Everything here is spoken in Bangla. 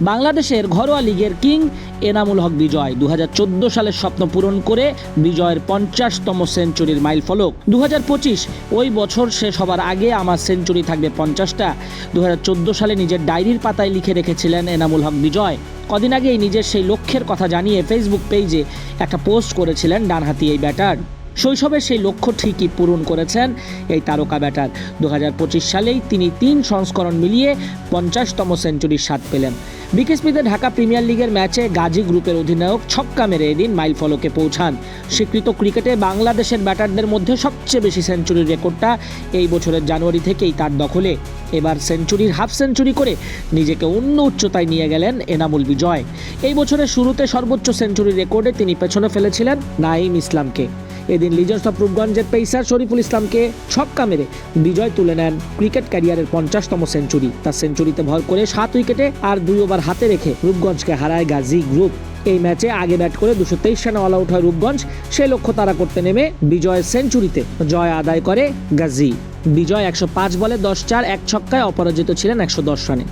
বাংলাদেশের ঘরোয়া লিগের কিং এনামুল হক বিজয় দু হাজার চোদ্দ সালের স্বপ্ন পূরণ করে বিজয়ের পঞ্চাশতম সেঞ্চুরির মাইল ফলক। দু হাজার পঁচিশ, ওই বছর শেষ হবার আগে আমার সেঞ্চুরি থাকবে পঞ্চাশটা। দু হাজার চোদ্দ সালে নিজের ডায়েরির পাতায় লিখে রেখেছিলেন এনামুল হক বিজয়। কদিন আগেই নিজের সেই লক্ষ্যের কথা জানিয়ে ফেসবুক পেজে একটা পোস্ট করেছিলেন ডানহাতি এই ব্যাটার শৈশবের সেই লক্ষ্য ঠিকই পূরণ করেছেন এই তারকা ব্যাটার। দু হাজার পঁচিশ সালেই তিনি তিন সংস্করণ মিলিয়ে পঞ্চাশতম সেঞ্চুরির স্বাদ পেলেন। বিকেএসপিতে ঢাকা প্রিমিয়ার লিগের ম্যাচে গাজী গ্রুপের অধিনায়ক ছক্কা মেরে এদিন মাইল ফলকে পৌঁছান। স্বীকৃত ক্রিকেটে বাংলাদেশের ব্যাটারদের মধ্যে সবচেয়ে বেশি সেঞ্চুরির রেকর্ডটা এই বছরের জানুয়ারি থেকেই তার দখলে। এবার সেঞ্চুরির হাফ সেঞ্চুরি করে নিজেকে অন্য উচ্চতায় নিয়ে গেলেন এনামুল বিজয়। এই বছরের শুরুতে সর্বোচ্চ সেঞ্চুরির রেকর্ডে তিনি পেছনে ফেলেছিলেন নাইম ইসলামকে। এদিন লিজেন্স অফ রূপগঞ্জের পেসার শরীফুল ইসলামকে ছক্কা মেরে বিজয় তুলে নেন ক্রিকেট ক্যারিয়ারের পঞ্চাশতম সেঞ্চুরি। তার সেঞ্চুরিতে ভর করে সাত উইকেটে আর দুই ওভার হাতে রেখে রূপগঞ্জকে হারায় গাজী গ্রুপ। এই ম্যাচে আগে ব্যাট করে দুশো তেইশ রানে অল আউট হয় রূপগঞ্জ সে লক্ষ্য তারা করতে নেমে বিজয়ের সেঞ্চুরিতে জয় আদায় করে গাজী। বিজয় একশো পাঁচ বলে দশ চার এক ছক্কায় অপরাজিত ছিলেন একশো দশ রানে।